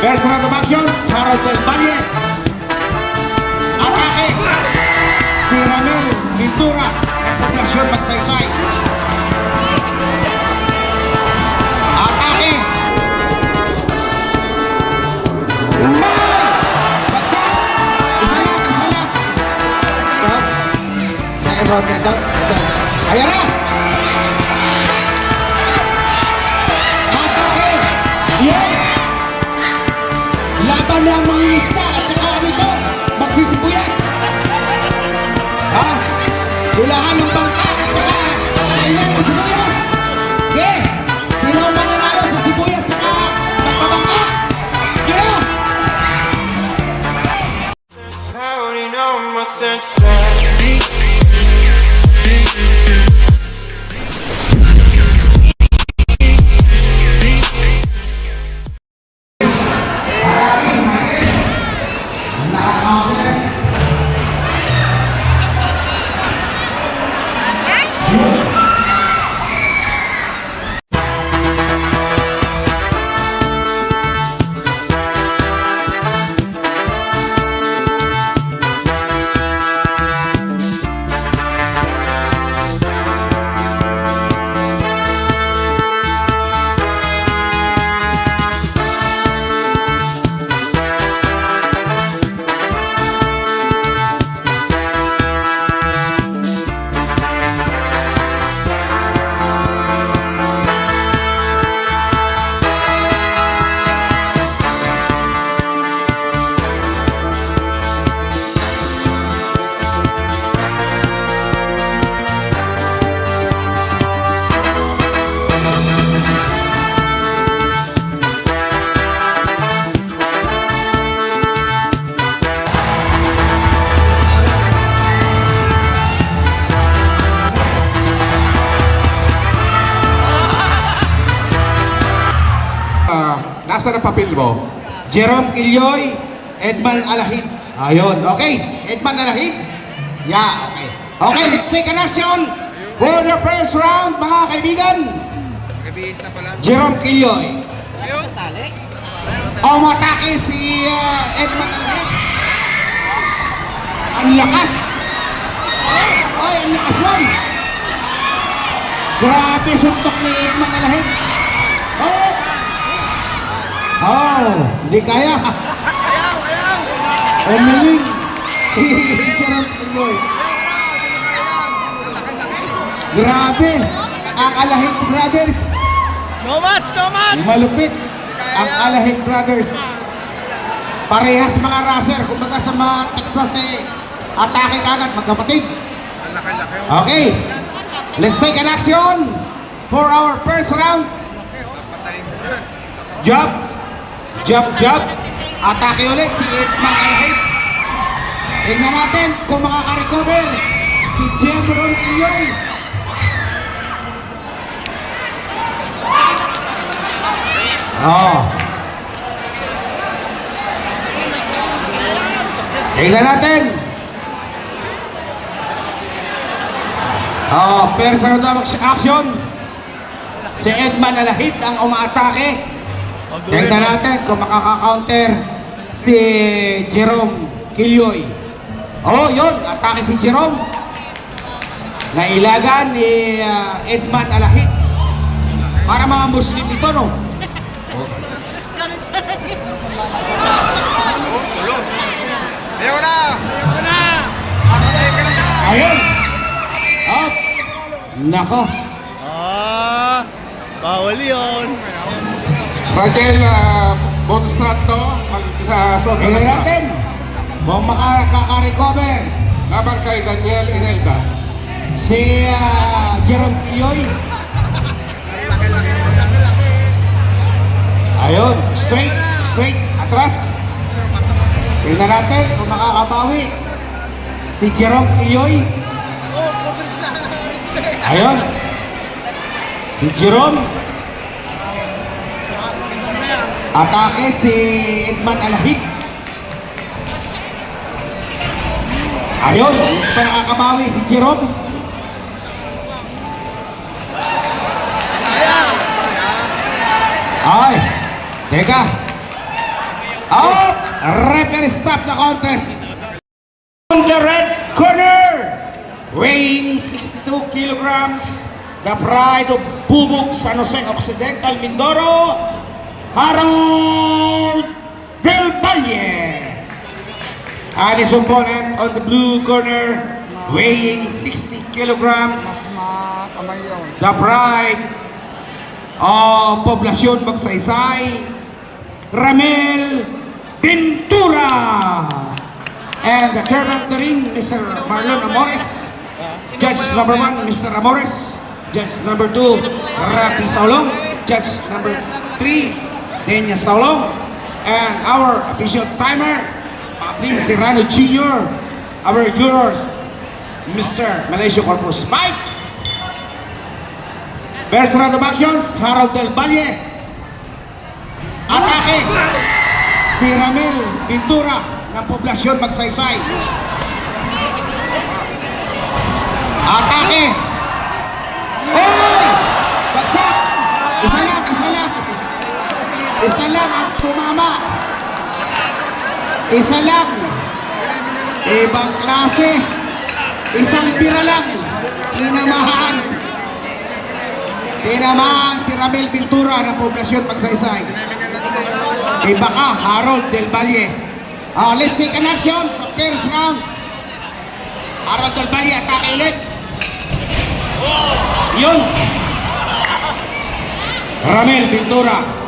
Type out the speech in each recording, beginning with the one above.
Personal of actions, Harold Del Valle. Atake, si Ramel Ventura, Poblasyon Magsaysay. Atake. Bagsak. Isa. Stop. Second round na ito. Ayan na. Atake. Laban ng mga lista at saka ano ito, magsisibuyas. Ha? Tulahan ng bangka at saka kailan ng sibuyas. Okay. Sino ang mananalo sa sibuyas at saka pagpabangka? Yun na. Counting on my senses. Jerome Killoy, Edman Alahid. Ayun, okay. Edman Alahid. Yeah, okay. Okay, second action. For the first round, mga kaibigan. Jerome Killoy. Ang matake si uh, Edman Alahid. Ang lakas. Ay, ang lakas yan. Grabe suntok ni Edman Alahid. Oh! Oh, hindi kaya. Ayaw, ayaw. Umiling si Jerome Pinyoy. Grabe. Ang Alahit Brothers. No mas, no mas! Malupit. Ang Alahit Brothers. Parehas mga racer. Kumbaga sa mga Texas eh, atake kagad magkapatid. Okay. Let's take an action for our first round. Jump. Jump, jump. Atake ulit si Edman Alhait. Tingnan natin kung makaka-recover si Jemron Iyoy. Oh. Tingnan natin. Oh, personal na action. Si Edman Alahit ang umaatake. Tingnan natin kung makaka-counter si Jerome Kilyoy. Oh, yun. Atake si Jerome. Nailagan ni ah, Edman Alahit. Para mga Muslim ito, no? Ayaw ko na! Ayaw ko na! Papatayin ka na dyan! Ayun. Up. Nako. Ah, bawal yun. Raquel uh, Bonsanto, mag-suot Tingnan natin kung makaka-recover Laban kay Daniel Inelda. si ah, Jerome Kilyoy. Ayun, straight, straight, atras. Tingnan natin kung makakabawi si Jerome Kilyoy. Ayun. Si Jerome. Atake si Edman Alahit. Ayun, pa nakakabawi si Jerome. Ay, teka. Oh, referee stop the contest. On the red corner, weighing 62 kilograms, the pride of Bubog San Jose Occidental Mindoro, Harold Del Valle. And his opponent on the blue corner, weighing 60 kilograms, the pride of Poblacion Magsaysay, Ramel Pintura. And the third of the ring, Mr. Marlon Amores. Judge number one, Mr. Amores. Judge number two, Rafi Saulong. Judge number three, Denya Saulong. And our official timer, Pablin Serrano Jr. Our jurors, Mr. Malaysia Corpus Mike. First round of actions, Harold Del Valle. Atake! Si Ramel Pintura ng Poblasyon Magsaysay. Atake! Oh! Bagsak! Isa lang, isa lang. Isa lang ang tumama. Isa lang. Ibang klase. Isang pira lang. Tinamahan. Tinamaan si Ramel Pintura ng Poblasyon Magsaysay. Iba ka, Harold Del Valle. Ah, let's take an action sa first round. Harold Del Valle, atake ulit. Yun. Ramel Pintura.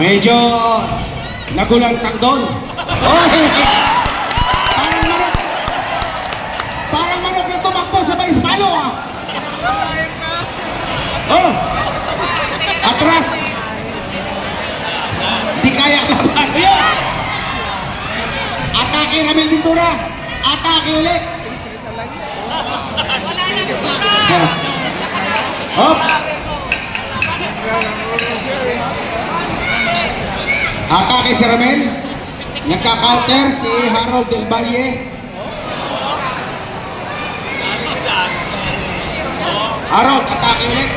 Medyo nagulantang doon. Oh, parang manok. Parang manok na tumakbo sa base palo ah. Oh! Atras! Di kaya laban. Ayun! Atake Ramel Pintura. Atake ulit. Hop! Atake si Ramel. Nagka-counter si Harold Del Valle. Harold, atake ulit.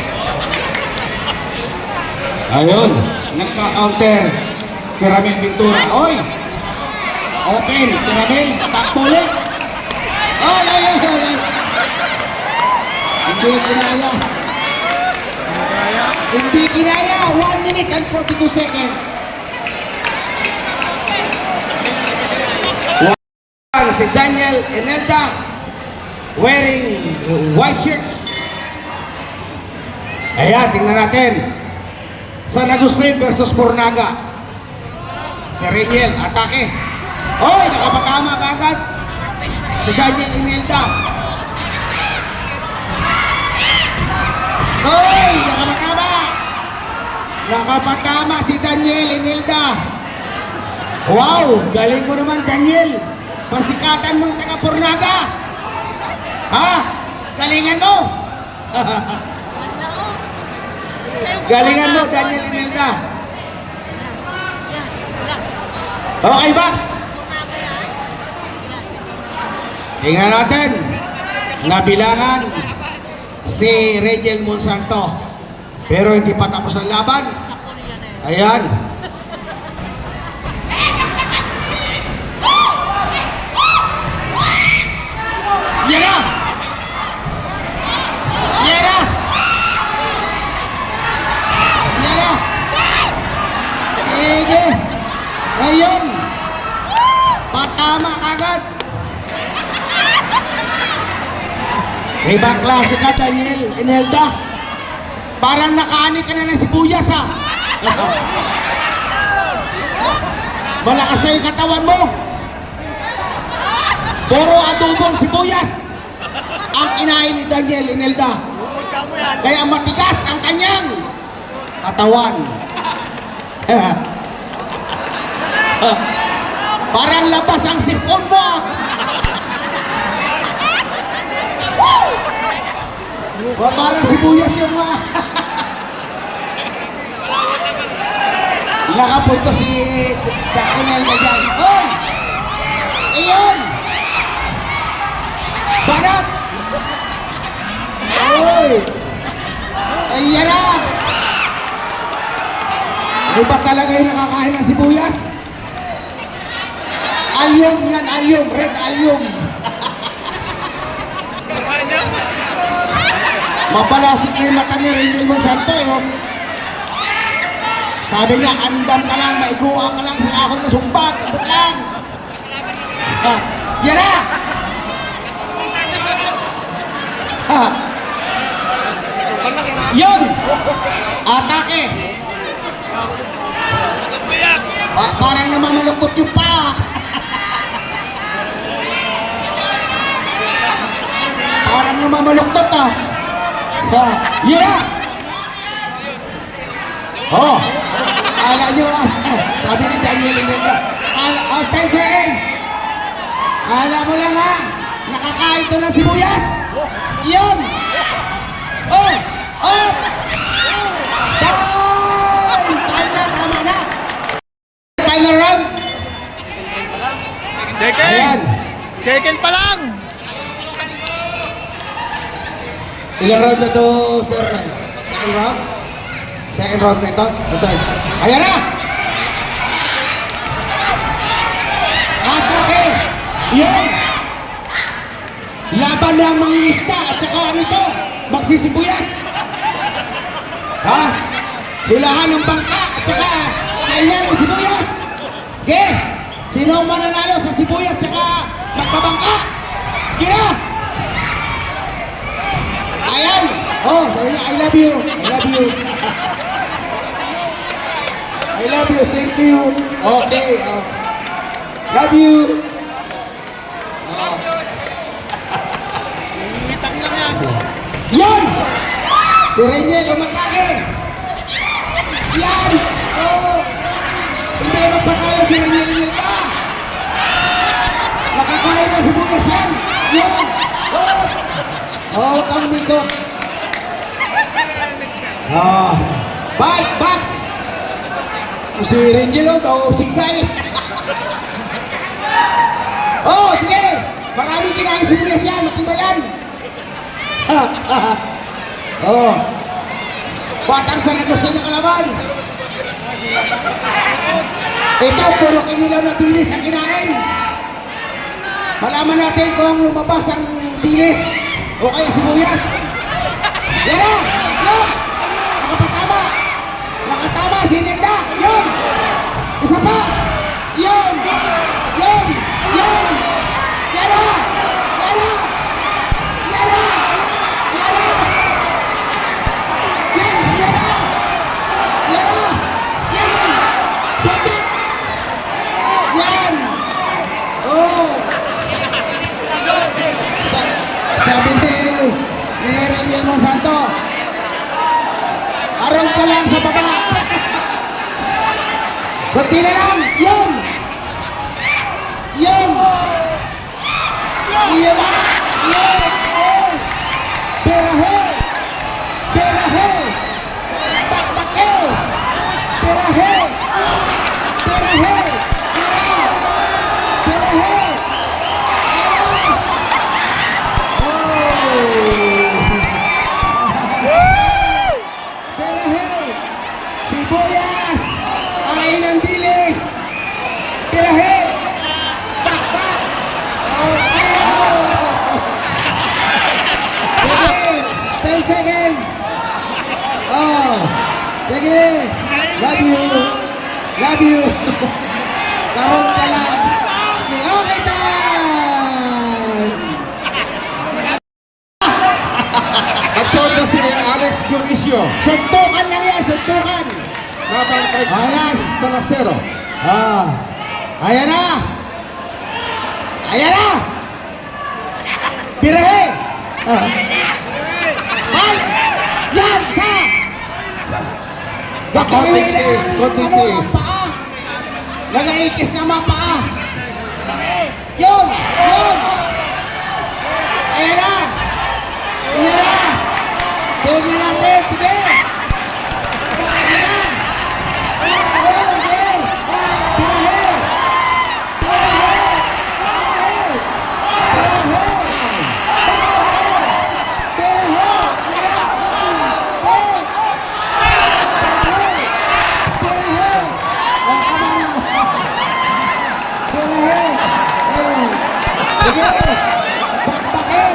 Ayun, nagka-counter si Ramel Pintura. Oy! Open, si Ramel, takbo ulit. Oy, oy, oy, oy. Hindi kinaya. Hindi kinaya. 1 minute and 42 seconds. Si Daniel Enelda wearing white shirts. Ayan, tingnan natin. San Agustin versus Pornaga. Si Reniel, atake. Oy, nakapatama kagad. Si Daniel Inelda. Oy, nakapatama. Nakapatama si Daniel Inelda. Wow, galing mo naman Daniel. Pasikatan mo yung taga Pornaga. Ha? Galingan mo. Galingan mo, Daniel Inelda. Okay, Bax. Tingnan natin. Nabilangan si Rachel Monsanto. Pero hindi pa tapos ang laban. Ayan. Yan na! Yan na! Yan na! Sige! Ayun! Patama kagad! Ibang klase ka, Daniel Inelda. Parang nakaani ka na ng sibuyas, ha? Malakas na yung katawan mo. Puro adobong sibuyas ang kinain ni Daniel Inelda. Kaya matigas ang kanyang katawan. Parang labas ang sipon mo. O, Parang sibuyas yung mga... Nakapunto si Daniel na dyan. Oy! Iyon! Banat! Oy! Ayan na! Iba talaga yung nakakain ng sibuyas. Alyum yan, alyum. Red alyum. Mabalasik na yung mata ni Rangel Monsanto eh. Sabi niya, andam ka lang, maiguan ka lang sa ahon na sumbat. Abot lang. Ha, yan na! Ha! Yun! Atake! Pa parang namamalukot yung pa. parang namamaluktot ah. Ha, yun na! Oh! Akala nyo ah. Sabi ni Daniel Inenda. Akala, oh, 10 seconds! Akala mo lang ha. Nakakain to ng sibuyas. Yun! Oh! Oh! Time! Time na, tama na. Final round. Second! Ayan. Second pa lang! Ilang round na to, sir? Second round? Second round na ito? Ito. Ayan na! Atake! Yun! Laban ng mangingista at saka ano ito? Magsisibuyas! Ha? Hulahan ng bangka at saka kailan ng sibuyas! Ge! Sino ang mananalo sa sibuyas at saka magpabangka? Gina! Ayan! Oh, sabi niya, I love you. I love you. I love you. Thank you. Okay. Oh. Love you. Itang lang yan. Yan! Si Reniel umatake! Yan! Oh! Hindi magpakala si Reniel Inilta! Nakakain na si Bukas yan! Yan! Oh! Oh, kang Nico! Ah! Bye! Box! Si Reniel oh, daw sigay! oh, sige! Maraming kinain si Bukas yan! Matibay yan! oh. Batang Saragosa na kalaban. Ito, puro kanila na dilis ang kinain. Malaman natin kung lumabas ang dilis o kaya sibuyas. Yan na! Yan! Nakapatama! Nakatama si Nilda! Yan! Isa pa! Yan! Yan! Yan! Yan na! Yan na! Yan na! Yan na! Yan! Yan na! Yan na! Yan! Sabit! Yan! Oh! Sa sabi ni ni Rayel Monsanto, araw ka lang sa baba. Kunti na lang! Yun! Yun! Yun na! Yun! Sige. Love you. Love you. Karoon ka lang. Sige, Okay, time. Na si Alex Dionisio. Suntukan lang yan, suntukan. Laban kay. Chris Talasero. Ah, ayan na. Ayan na. Birahe. Ah. Ay, yan, sa. Konting tiis, konting tiis. Nagaikis na mga paa. Yun, yun. Ayan na. Ayan na. Tingnan natin, sige. Ayan na. Oh, sige. Pirahe. Pirahe. Pirahe. Pirahe. Pirahe. Ayan na. Eh. Pirahe. Pirahe. Sige! Bakbake!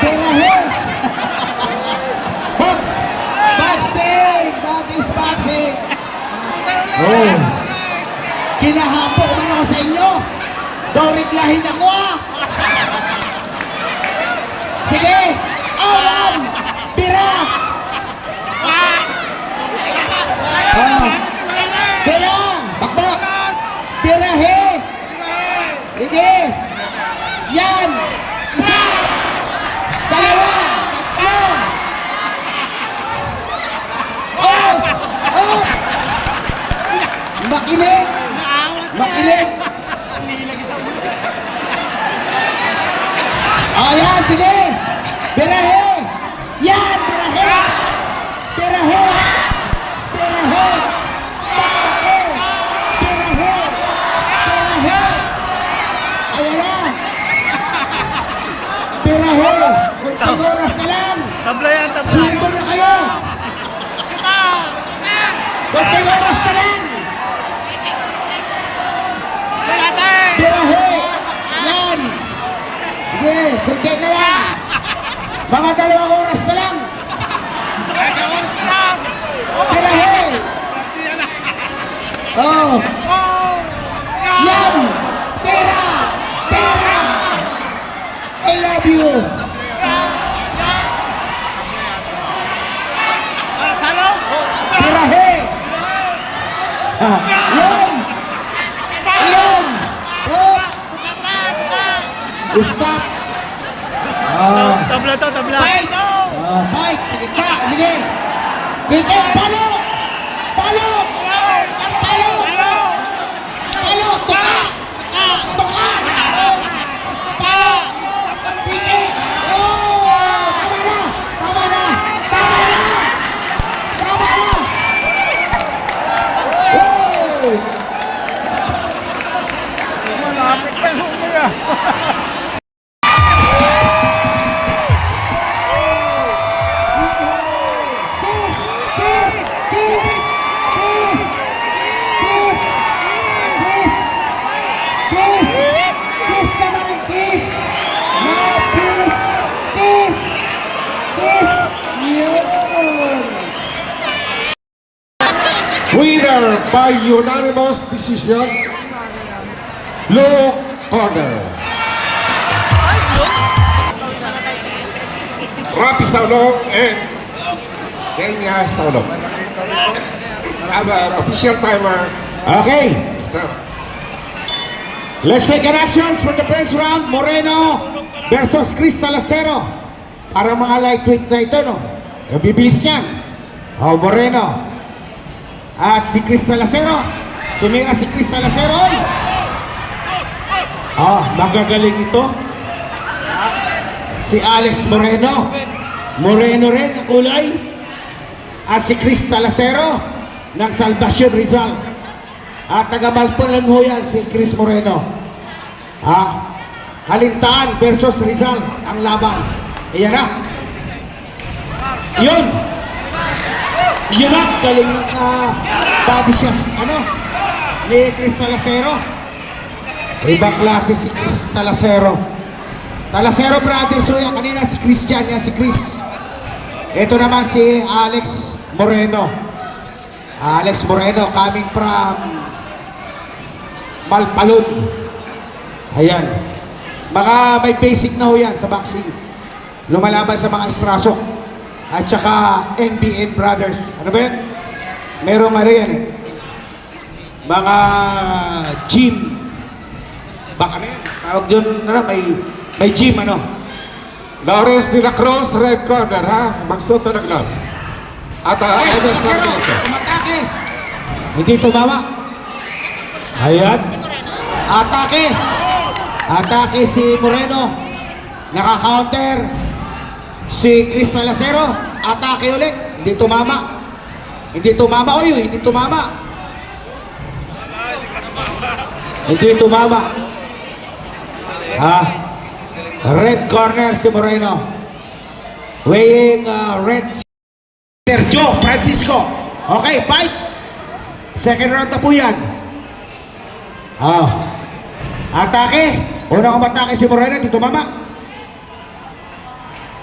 Perahe! Box! Boxing! That is boxing! Oh! Kinahapo man ako sa inyo! Doriglahin ako ah! Sige! Awan! Bira! Oh! Bira! Bakbak! Birahe! Sige! Yan! Isa! Dalawa! Tatlo! Oh! Oh! Makinig! Makinig! Oh, yan! Sige! Birahe! Yan! Birahe! Birahe! Birahe! Bakbake! Birahe! Birahe! Ayan na! Birahe! Kunting oras na lang! Tabla yan, tabla. Sundo na kayo! Kunting oras na lang! Birahe! Yan! Sige, kunti na lang! Mga dalawang oras na lang! Birahe! Oh! Yan! Tera! Tera! I love you! Birahe! Ah, Yan! Yan! Oh! Ah! Tabla to, tabla. Fight! Oh, fight! Sige ka! Sige! Sige! Palo! Palo! By unanimous decision, Luke Corner. Rapi Saulong and Kenya Saulong. Our official timer, Okay, Mr. let's take an actions for the first round. Moreno versus Crystal Acero. Para mga lightweight na ito, no? Bibilis niyan. Oh, Moreno. At si Crystal Acero. Tumira si Crystal Acero. Oy! Ah, magagaling ito. Si Alex Moreno. Moreno rin ang kulay. At si Crystal Acero ng Salvacion Rizal. At taga Malpunan ho yan, si Chris Moreno. Ah, Kalintaan versus Rizal ang laban. Ayan na. Yun. Yun na, galing ng uh, body shots, ano, ni Chris Talacero. Ibang klase si Chris Talacero. Talacero brothers ho yan. Kanina si Christian yan, si Chris. Ito naman si Alex Moreno. Alex Moreno coming from Malpalud. Ayan. Mga may basic na ho yan sa boxing. Lumalaban sa mga estrasok. At saka NBN Brothers. Ano ba yan? Merong ano yan eh. Mga gym. Baka ano yan? Tawag doon, ano, may, may gym ano. Lawrence de la Cruz, red corner, ha? Magsuot na ng glove. At uh, Evan Sarmiento. Umatake! Hindi tumama. Ayan. Atake! Atake si Moreno. Naka-counter. Si Crystal Acero. Atake ulit. Hindi tumama. Hindi tumama. Uy, hindi tumama. Hindi tumama. Ah. Red corner si Moreno. Weighing uh, red Sergio Francisco. Okay, fight. Second round na po yan. Ah. Atake. Unang umatake si Moreno, hindi tumama.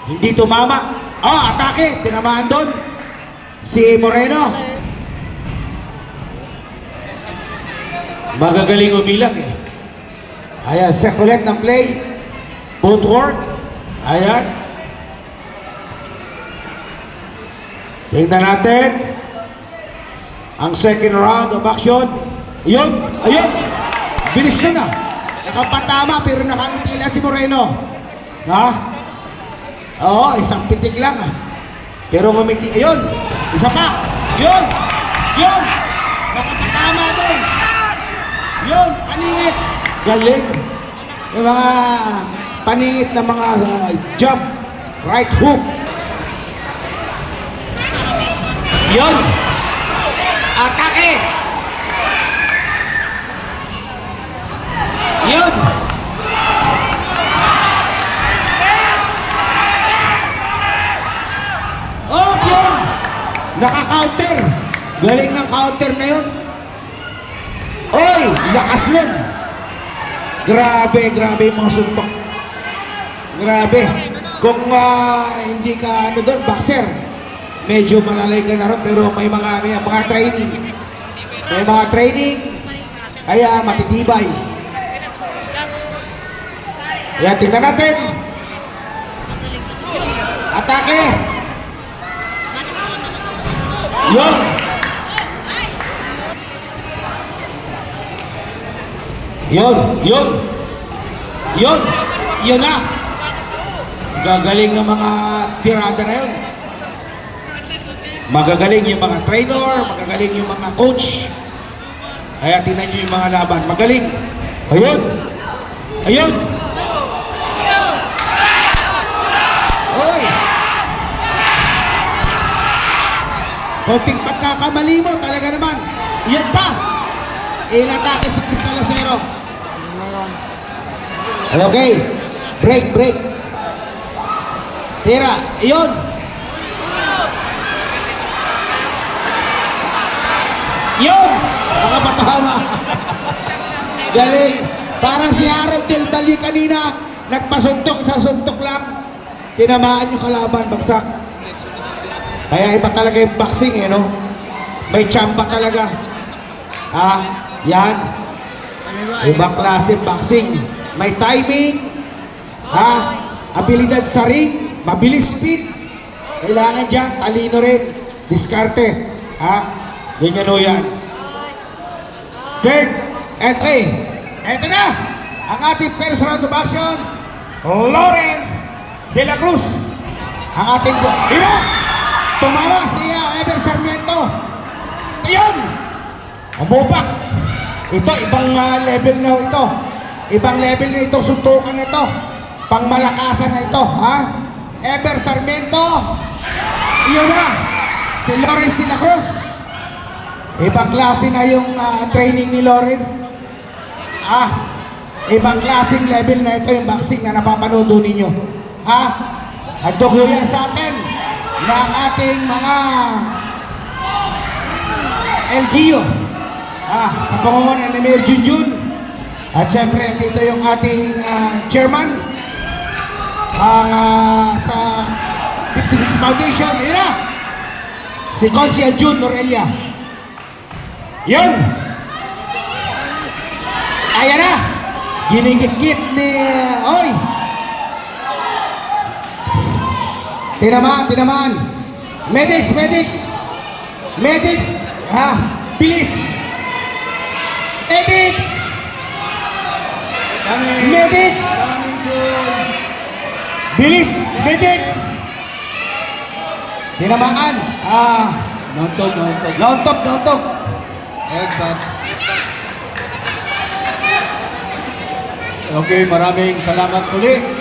Hindi tumama. Oh, atake. Tinamaan doon. Si Moreno. Magagaling umilag eh. Ayan, set ng play. Footwork. Ayan. Tingnan natin. Ang second round of action. Ayun, ayun. Bilis na na. Nakapatama pero nakangiti lang si Moreno. Ha? Oo, isang pitik lang ah. Pero ngumiti. Ayun, isa pa. Yun, yun. Nakapatama doon. Yun, paningit. Galing. Yung mga paningit na mga uh, jump, right hook. Yun. Atake. Yun. Naka-counter. Galing ng counter na yun. Oy, lakas nun. Grabe, grabe yung mga suntok. Grabe. Kung ah, hindi ka ano doon, boxer, medyo malalay ka na ron, pero may mga ano mga training. May mga training, kaya matitibay. Yan, tingnan natin. Atake. Yun. Yun, yun. Yun. Yun na. Gagaling ng mga tirada na yun. Magagaling yung mga trainer, magagaling yung mga coach. Kaya tingnan nyo yung mga laban. Magaling. Ayun. Ayun. Oy. Konting pagkakamali mo, talaga naman. Yan pa. Inatake si Crystal Acero. Okay. Break, break. Tira. Ayun. Yun! Nakapatama. Galing. Parang si Aaron Del Valle kanina, nagpasuntok sa suntok lang. Tinamaan yung kalaban, bagsak. Kaya iba talaga yung boxing eh, no? May tsamba talaga. Ah, yan. Ibang klase boxing. May timing. Ha? Abilidad sa ring. Mabilis speed. Kailangan dyan. Talino rin. Diskarte. Ha? Ganyan o yan. Third and A. Eto na. Ang ating first round of actions. Lawrence De La Cruz. Ang ating... Ina! Tumawa si uh, Ever Sarmiento. Ayun! Umupak. Ito, ibang ah, level na ito. Ibang level na ito, suntukan na ito. Pangmalakasan na ito, ha? Ever Sarmiento. Iyon na. Si Lawrence de la Cruz. Ibang klase na yung ah, training ni Lawrence. Ah, ibang klaseng level na ito yung boxing na napapanood ninyo. Ha? At yan sa atin ng ating mga LGU. Ah, sa pamumunan ni Mayor Junjun. At syempre, dito yung ating ah, chairman. Ang ah, sa 56 Foundation. Yun na. Si Consiel Jun Norelia. Yun. Ayan na. Ginigit-git ni... ah, Oy. Tinamaan, tinamaan. Medics, medics. Medics. Ha? Bilis. Medics. Medics. Bilis, medics. Tinamaan. Ah, Nontog, nontog. nauntog, nauntog. Headbutt. Okay, maraming salamat muli.